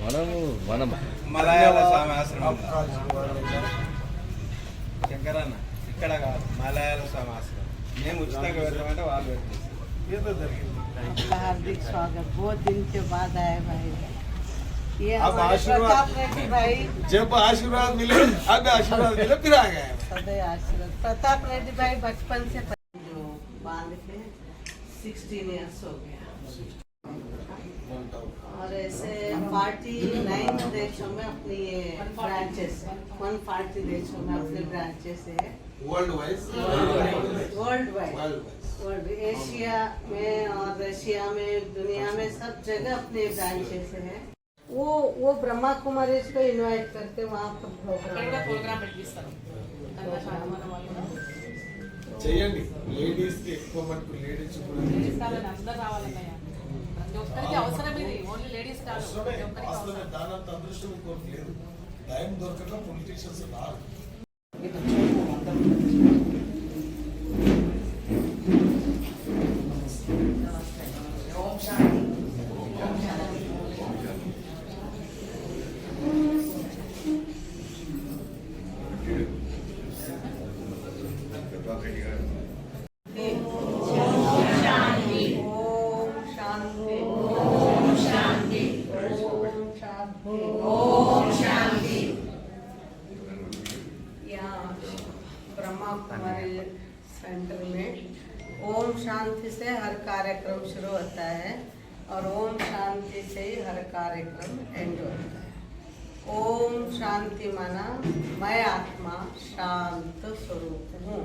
మనము మనం మలయాళ స్వామి ఆశ్రమం శంకరన్న ఇక్కడ కాదు మలయాళ స్వామి ఆశ్రమం మేము ఉచితంగా పెడతామంటే వాళ్ళు పెట్టేసి आपका हार्दिक स्वागत बहुत दिन के बाद आए भाई ये अब हमारे आशीर्वाद- प्रताप रेड्डी भाई जब आशीर्वाद मिले अब आशीर्वाद मिले फिर आ गए सदैव आशीर्वाद प्रताप रेड्डी भाई बचपन से जो बांध के सिक्सटीन ईयर्स हो गया और ऐसे पार्टी नाइन देशों में अपनी ये ब्रांचेस है वन पार्टी देशों में अपने ब्रांचेस है world wise world wide world world Asia में और रशिया में दुनिया में सब जगह अपने ब्रांचेस है वो वो ब्रह्मा कुमारी को इनवाइट करते वहाँ पर అక్కడ కూడా प्रोग्राम ప్రోగ్రామ్ పెట్టిస్తారు కన్నా శాతమానం వాళ్ళు కూడా చేయండి లేడీస్ కి ఎక్కువ మటుకు లేడీస్ కూడా దానంత అదృష్టం ఇంకోటి లేదు. టైం దొరకక పొలిటీషియన్స్ రారు हर कार्यक्रम शुरू होता है और ओम शांति से ही हर कार्यक्रम एंड होता है। ओम शांति माना मैं आत्मा, शांत स्वरूप हूँ।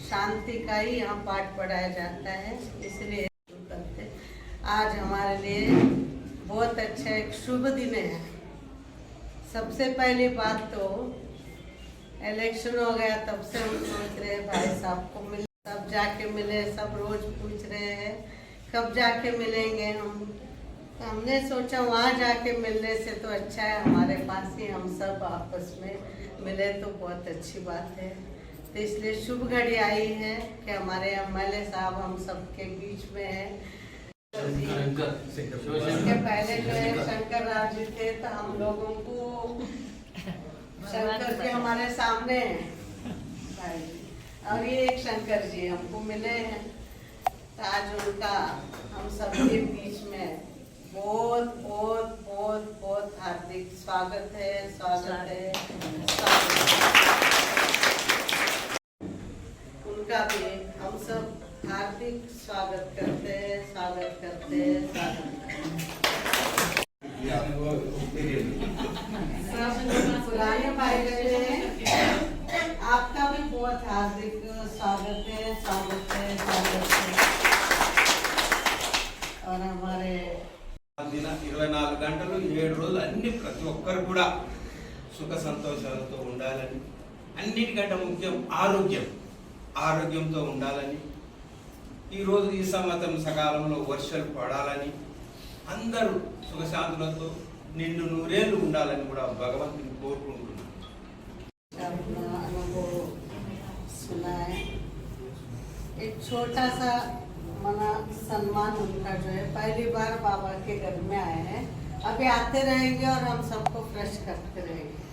शांति का ही यहाँ पाठ पढ़ाया जाता है, इसलिए करते आज हमारे लिए बहुत अच्छा एक शुभ दिन है। सबसे पहली बात तो इलेक्शन हो गया, तब से हम सोच रहे भाई साहब को मिले। जाके मिले सब रोज पूछ रहे हैं कब जाके मिलेंगे हम? तो हमने सोचा वहाँ जाके मिलने से तो अच्छा है हमारे पास ही हम सब आपस में मिले तो बहुत अच्छी बात है। तो इसलिए शुभ घड़ी आई है कि हमारे एम साहब हम सबके बीच में हैं। इसके पहले जो है शंकर राव जी थे तो हम लोगों को शंकर जी हमारे सामने हैं। और ये एक शंकर जी हमको मिले हैं। तो आज उनका हम सबके बीच में बहुत बहुत बहुत बहुत हार्दिक स्वागत है स्वागत है, स्वागत उनका भी हम सब हार्दिक स्वागत करते हैं, स्वागत करते हैं, स्वागत सब पुराने भाई हैं। आपका भी बहुत हार्दिक स्वागत है स्वागत है स्वागत है और हमारे దిన ఇరవై నాలుగు గంటలు ఏడు రోజులు అన్ని ప్రతి ఒక్కరు కూడా సుఖ సంతోషాలతో ఉండాలని అన్నిటికంటే ముఖ్యం ఆరోగ్యం ఆరోగ్యంతో ఉండాలని ఈరోజు ఈ సంవత్సరం సకాలంలో వర్షాలు పడాలని అందరూ సుఖశాంతులతో నిండు నూరేళ్ళు ఉండాలని కూడా భగవంతుని కోరుకుంటున్నాను सुनाए एक छोटा सा मना सम्मान उनका जो है, पहली बार बाबा के घर में आए हैं अभी आते रहेंगे और हम सबको फ्रेश करते रहेंगे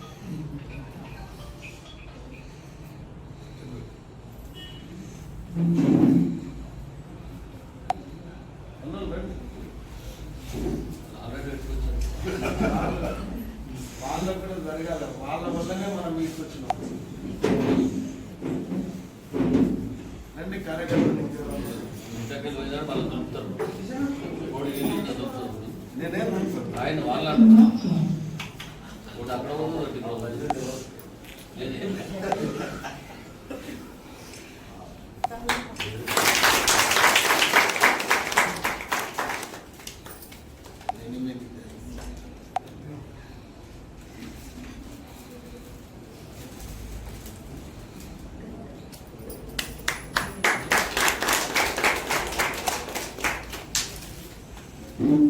Thank you. ఇంతకెళ్ళి పోయినారు వాళ్ళు దొరుకుతారు కోడి గిన్నె ఇంత దొరుకుతారు నేనేం అనుకోను. ఆయన వాళ్ళ ఒకటి అక్కడ పోతుంది ఒకటి ఇక్కడ పోతుంది. లేదు. నేను మీకు ఓం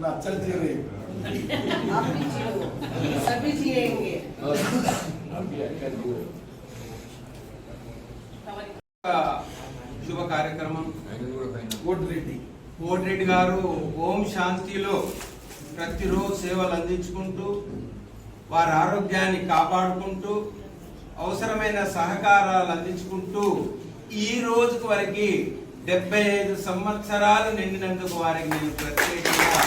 नक्सल चेहरे आप भी जियो सभी जिएंगे ఒక శుభ కార్యక్రమం కోటి రెడ్డి కోటిరెడ్డి గారు ఓం శాంతిలో ప్రతిరోజు సేవలు అందించుకుంటూ వారి ఆరోగ్యాన్ని కాపాడుకుంటూ అవసరమైన సహకారాలు అందించుకుంటూ ఈ రోజుకు వరకు డెబ్బై ఐదు సంవత్సరాలు నిండినందుకు వారికి నేను ప్రత్యేకంగా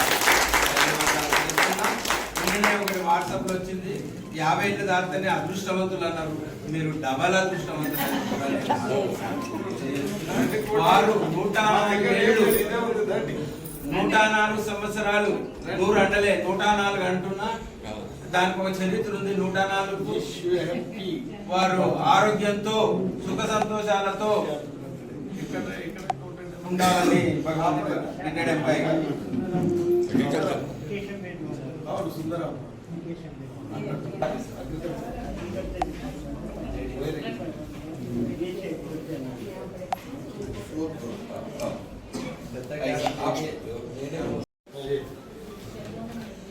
ఒకటి వాట్సాప్లో వచ్చింది యాభై ఏళ్ళు దాటితేనే అదృష్టవంతులు అన్నారు. మీరు డబల్ అదృష్టవంతులు వారు నూట నాలుగు ఏళ్ళు నూట నాలుగు సంవత్సరాలు నూరు అంటలే నూట నాలుగు అంటున్నా. దానికి ఒక చరిత్ర ఉంది నూట నాలుగు. వారు ఆరోగ్యంతో సుఖ సంతోషాలతో ఉండాలని భగవంతుడు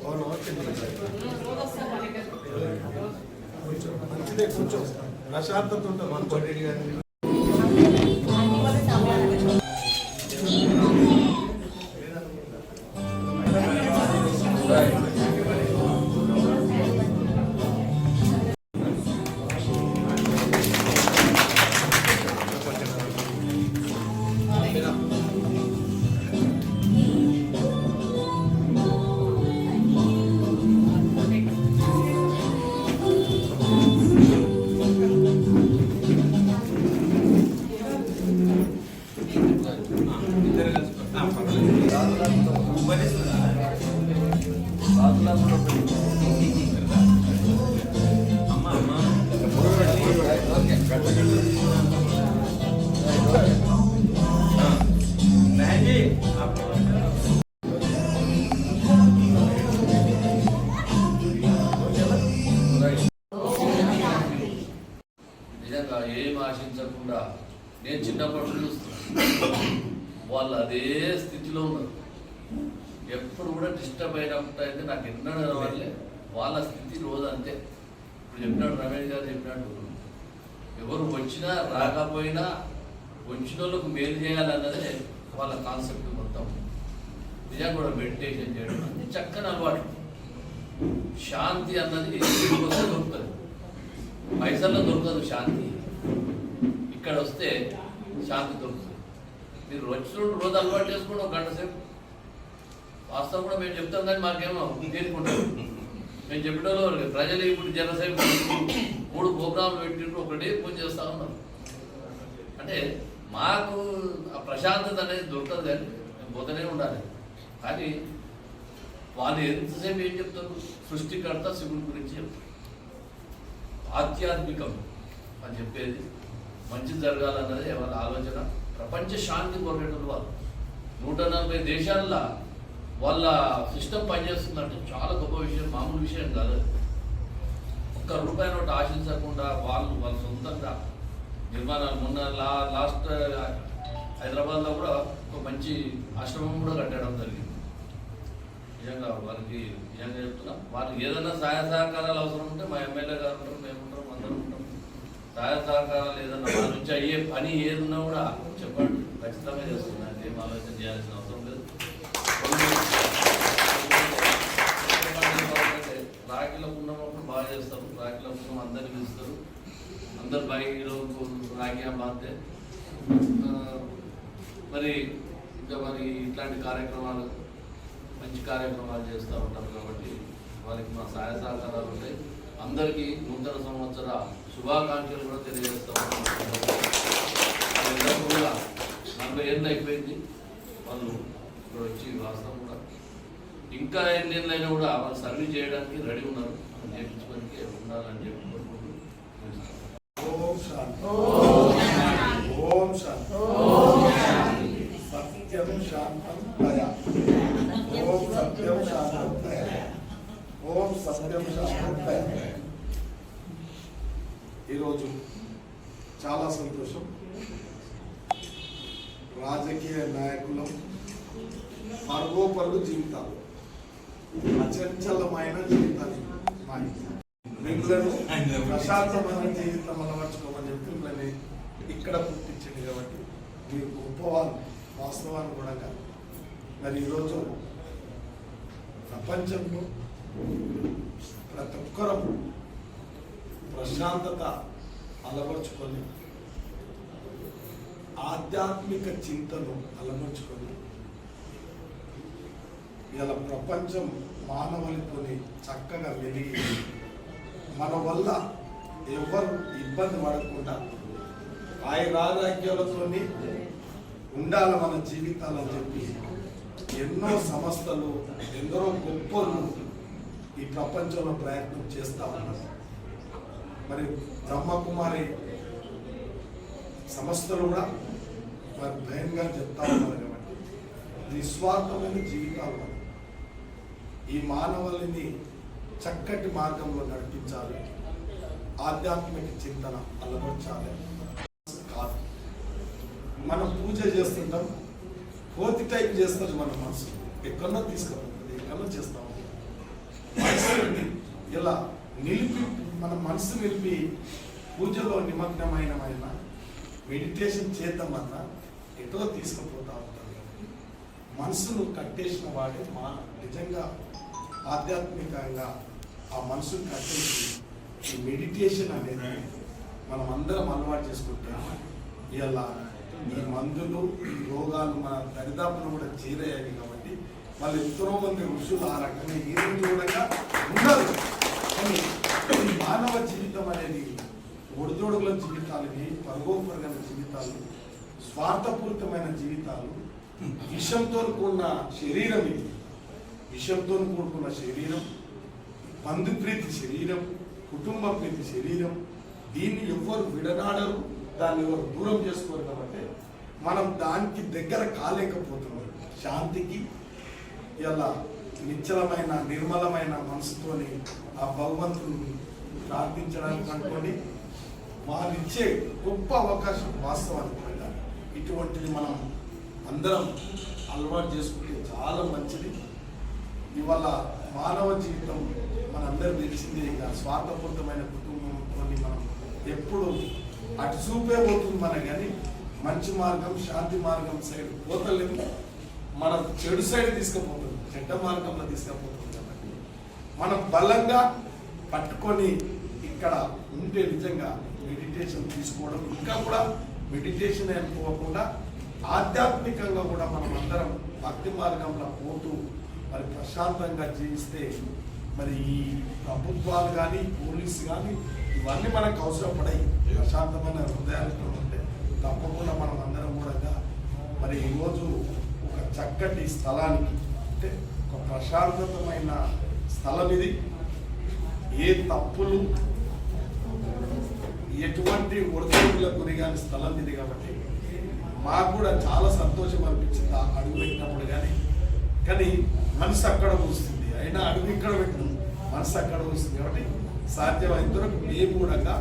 అవును మంచిదే కొంచెం ప్రశాంతత ఉంటుంది నిజంగా ఏం ఆశించకుండా నేను చిన్నప్పటి నుంచి చూస్తున్నాను వాళ్ళు అదే స్థితిలో ఉన్నారు. ఎప్పుడు కూడా డిస్టర్బ్ అయినప్పుడు అయితే నాకు ఎన్నడూ వాళ్ళే వాళ్ళ స్థితి రోజు అంతే ఇప్పుడు చెప్పినాడు రమేష్ గారు చెప్పినాడు ఎవరు వచ్చినా రాకపోయినా వచ్చిన వాళ్ళకు మేలు చేయాలన్నదే వాళ్ళ కాన్సెప్ట్ మొత్తం. నిజంగా కూడా మెడిటేషన్ చేయడం అన్ని చక్కని అలవాటు. శాంతి అన్నది దొరుకుతుంది. పైసల్లో దొరకదు శాంతి. ఇక్కడ వస్తే శాంతి దొరుకుతుంది. మీరు వచ్చిన రోజు అలవాటు చేసుకోండి ఒక గంట సేపు. వాస్తవం కూడా మేము చెప్తాం కానీ మాకేమో తేరుకుంటాం మేము చెప్పడం ప్రజలు ఇప్పుడు జనసేన మూడు ప్రోగ్రాంలు పెట్టిండ్రు ఒకటే పూజ చేస్తా ఉన్నారు. అంటే మాకు ఆ ప్రశాంతత అనేది దొరకదు కానీ మేము పోతూనే ఉండాలి. కానీ వాళ్ళు ఎంతసేపు ఏం చెప్తారు? సృష్టికర్త శివుడి గురించి చెప్తారు. ఆధ్యాత్మికం అని చెప్పేది మంచి జరగాలన్నది వాళ్ళ ఆలోచన. ప్రపంచ శాంతి కోరేటప్పుడు వాళ్ళు. నూట నలభై దేశాల్లో వాళ్ళ సిస్టమ్ పనిచేస్తుందంటే చాలా గొప్ప విషయం మామూలు విషయం కాదు. ఒక్క రూపాయి నోటు ఆశించకుండా వాళ్ళు వాళ్ళ సొంతంగా నిర్మాణాలు మొన్న లా లాస్ట్ హైదరాబాద్లో కూడా ఒక మంచి ఆశ్రమం కూడా కట్టడం జరిగింది. నిజంగా వారికి నిజంగా చెప్తున్నా. వారికి ఏదైనా సహాయ సహకారాలు అవసరం ఉంటే మా ఎమ్మెల్యే గారు ఉంటారు మేము ఉంటాం అందరం ఉంటాం. సహాయ సహకారాలు ఏదైనా మా నుంచి అయ్యే పని ఏదన్నా కూడా చెప్పండి. ఖచ్చితంగా చేస్తున్నాను ఏం ఆలోచన చేయాల్సిన అవసరం రాఖీల రాఖీలో ఉన్నప్పుడు బాగా చేస్తారు. రాఖీల పుణ్యం అందరు పిలుస్తారు అందరు బయలు రాఖీ బాధ్యత మరి ఇంకా మరి ఇట్లాంటి కార్యక్రమాలు మంచి కార్యక్రమాలు చేస్తూ ఉంటారు కాబట్టి వారికి మా సహాయ సహకారాలు ఉంటాయి. అందరికీ నూతన సంవత్సర శుభాకాంక్షలు కూడా తెలియజేస్తూ ఉంటాం. కూడా నలభై ఏళ్ళు అయిపోయింది. వాళ్ళు ఇప్పుడు వచ్చి వాస్తవం ఇంకా ఎన్ని అయినా కూడా వాళ్ళు సర్వీస్ చేయడానికి రెడీ ఉన్నారు. చేయించుకోనికి ఉండాలని చెప్పి కోరుకుంటూ ఓం శాంతి ఓం సత్యం శాంతం దయ ఓం సత్యం శాంతం శాంతయ ఈరోజు చాలా సంతోషం. రాజకీయ నాయకులం పరుగోపరులు జీవితాలు. అచంచలమైన జీవితాలు మాయి మిమ్మల్ని ప్రశాంతమైన జీవితం అలవర్చుకోమని చెప్పి మిమ్మల్ని ఇక్కడ పుట్టించింది కాబట్టి మీరు గొప్పవాళ్ళు వాస్తవాన్ని కూడా కాదు. మరి ఈరోజు ప్రపంచంలో ప్రతి ఒక్కరం ప్రశాంతత అలవర్చుకొని ఆధ్యాత్మిక చింతను అలవర్చుకొని ఇలా ప్రపంచం మానవులతోని చక్కగా వెలిగి మన వల్ల ఎవరు ఇబ్బంది పడకుండా ఆయన ఆయురారోగ్యాలతోని ఉండాలి మన జీవితాలని చెప్పి ఎన్నో సంస్థలు ఎందరో గొప్పలు ఈ ప్రపంచంలో ప్రయత్నం చేస్తా ఉన్నారు. మరి బ్రహ్మకుమారి సంస్థలు కూడా మరి భయంగా చెప్తా ఉన్నారు కాబట్టి. నిస్వార్థమైన జీవితాలు ఈ మానవుల్ని చక్కటి మార్గంలో నడిపించాలి. ఆధ్యాత్మిక చింతన అలవర్చాలి. కాదు. మనం పూజ చేస్తుంటాం. కోతి టైప్ చేస్తుంది మన మనసు. ఎక్కడో తీసుకుపోతుంది ఎక్కడో చేస్తాం. మనసుని ఇలా నిలిపి మన మనసు నిలిపి పూజలో నిమగ్నమైన మెడిటేషన్ చేద్దామన్నా ఎటో తీసుకుపోతా ఉంటాం. మనసును కట్టేసిన వాడే మా నిజంగా ఆధ్యాత్మికంగా ఆ మనసును కట్టేసి ఈ మెడిటేషన్ అనేది మనం అందరం అలవాటు చేసుకుంటాము ఇలా ఈ మందులు ఈ రోగాలు మన దరిదాపులు కూడా చేరయ్యాయి కాబట్టి వాళ్ళు ఎంతో మంది ఋషులు ఆ రకంగా ఈ రోజు కూడా కానీ మానవ జీవితం అనేది ఒడిదొడుగుల జీవితాలు పరగోపరగల జీవితాలు స్వార్థపూరితమైన జీవితాలు విషంతో కూడిన శరీరం ఇది విషంతో కూడుకున్న శరీరం బంధుప్రీతి శరీరం కుటుంబ ప్రీతి శరీరం. దీన్ని ఎవ్వరు విడనాడరు దాన్ని ఎవరు దూరం చేసుకోరు కాబట్టి మనం దానికి దగ్గర కాలేకపోతున్నాం. శాంతికి ఇలా నిశ్చలమైన నిర్మలమైన మనసుతోని ఆ భగవంతుని ప్రార్థించడానికి అనుకోండి వారిచ్చే గొప్ప అవకాశం వాస్తవానికి ఇటువంటిది మనం అందరం అలవాటు చేసుకుంటే చాలా మంచిది. ఇవాళ మానవ జీవితం మనందరం తెలిసిందే ఇక స్వార్థపూరితమైన కుటుంబంతో మనం ఎప్పుడు అటు చూపే పోతుంది మన కానీ మంచి మార్గం శాంతి మార్గం సైడ్ పోతలేము మన చెడు సైడ్ తీసుకుపోతుంది చెడ్డ మార్గంలో తీసుకుపోతుంది కాబట్టి మనం బలంగా పట్టుకొని ఇక్కడ ఉంటే నిజంగా మెడిటేషన్ తీసుకోవడం. ఇంకా కూడా మెడిటేషన్ అనుకోకుండా ఆధ్యాత్మికంగా కూడా మనం అందరం భక్తి మార్గంలో పోతూ మరి ప్రశాంతంగా జీవిస్తే మరి ఈ ప్రభుత్వాలు కానీ పోలీసు కానీ ఇవన్నీ మనకు అవసరపడాయి. ప్రశాంతమైన హృదయాలతో ఉంటే తప్పకుండా మనం అందరం కూడా మరి ఈరోజు ఒక చక్కటి స్థలానికి అంటే ఒక ప్రశాంతమైన స్థలం ఇది. ఏ తప్పులు ఎటువంటి ఒడిదుడుకులకు కానీ స్థలం ఇది కాబట్టి మాకు కూడా చాలా సంతోషం అనిపించింది ఆ అడుగు పెట్టినప్పుడు కానీ. కానీ మనసు అక్కడ వస్తుంది అయినా అడుగు ఇక్కడ పెట్టినాం. మనసు అక్కడ వస్తుంది కాబట్టి సాధ్యమైనంత వరకు మేము కూడా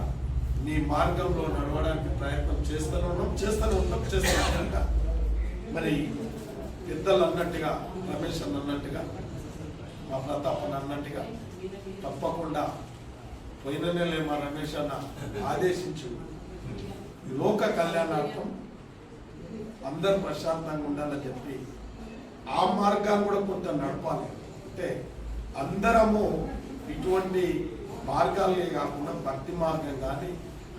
నీ మార్గంలో నడవడానికి ప్రయత్నం చేస్తూనే ఉన్నాం చేస్తూనే ఉన్నాం చేస్తూనే కనుక మరి పెద్దలు అన్నట్టుగా రమేష్ అన్న అన్నట్టుగా మా ప్రతాప్ అన్న అన్నట్టుగా తప్పకుండా పోయిన నెల మా రమేష్ అన్న ఆదేశించు లోక కళ్యాణార్థం అందరు ప్రశాంతంగా ఉండాలని చెప్పి ఆ మార్గాన్ని కూడా కొంత నడపాలి. అంటే అందరము ఇటువంటి మార్గాలే కాకుండా భక్తి మార్గం కానీ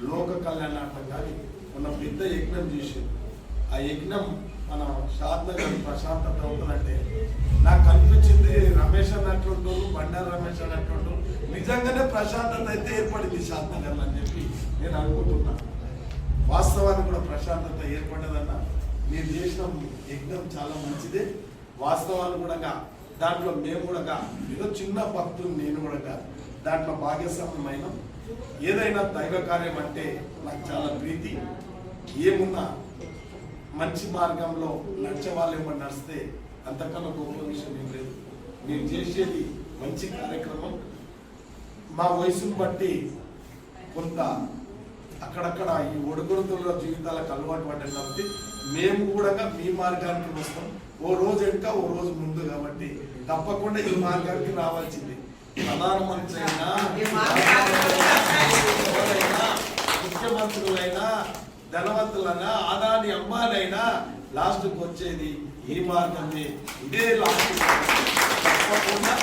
లోక కళ్యాణార్థం కానీ ఉన్న పెద్ద యజ్ఞం చేసింది. ఆ యజ్ఞం మన షాద్నగర్ ప్రశాంతత అవుతుందంటే నాకు అనిపించింది రమేష్ అన్నట్టుండు బండారు రమేష్ అన్నట్టుండు నిజంగానే ప్రశాంతత అయితే ఏర్పడింది షాద్నగర్ అని చెప్పి నేను అనుకుంటున్నాను వాస్తవానికి కూడా ప్రశాంతత ఏర్పడదన్నా మీరు చేసిన. యజ్ఞం చాలా మంచిదే. వాస్తవాలు కూడా దాంట్లో మేము కూడా ఏదో చిన్న భక్తులు నేను కూడా దాంట్లో భాగస్వామ్యమైన. ఏదైనా దైవ కార్యం అంటే నాకు చాలా ప్రీతి. ఏమున్నా మంచి మార్గంలో నడిచే వాళ్ళు ఏమన్నా నడిస్తే అంతకన్నా గొప్ప విషయం ఏం లేదు. మీరు చేసేది మంచి కార్యక్రమం. మా వయసును బట్టి కొంత అక్కడక్కడ ఈ ఒడుగుడుతుల జీవితాలకు అలవాటు పడ్డాను కాబట్టి మేము కూడా మీ మార్గానికి వస్తాం. ఓ రోజు వెనుక ఓ రోజు ముందు కాబట్టి తప్పకుండా ఈ మార్గానికి రావాల్సింది. ప్రధానమంత్రి అయినా ముఖ్యమంత్రులైనా ధనవంతులైనా ఆదాని అమ్మాలైనా లాస్ట్కి వచ్చేది ఈ మార్గమే. ఇదే లాస్ట్ తప్పకుండా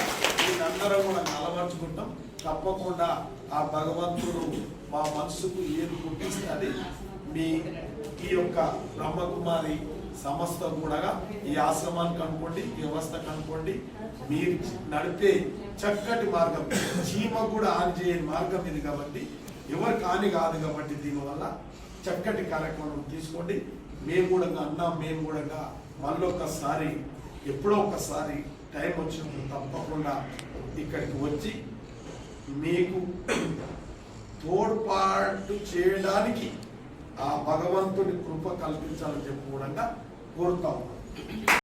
అందరం కూడా అలవర్చుకుంటాం తప్పకుండా ఆ భగవంతుడు మా మనసుకు ఏది పుట్టిస్తుంది మీ ఈ యొక్క బ్రహ్మకుమారి సంస్థ కూడా ఈ ఆశ్రమాన్ని కనుక్కోండి వ్యవస్థ కనుక్కోండి. మీరు నడిపే చక్కటి మార్గం చీమ కూడా ఆన్ చేయని మార్గం ఇది కాబట్టి ఎవరు కాని కాదు కాబట్టి దీనివల్ల చక్కటి కార్యక్రమం తీసుకోండి. మేము కూడా అన్నాం మేము కూడా మళ్ళీ ఒకసారి ఎప్పుడో ఒకసారి టైం వచ్చినప్పుడు తప్పకుండా ఇక్కడికి వచ్చి మీకు తోడ్పాటు చేయడానికి ఆ భగవంతుని కృప కల్పించాలని చెప్పి కూడా కోరుతా ఉన్నాం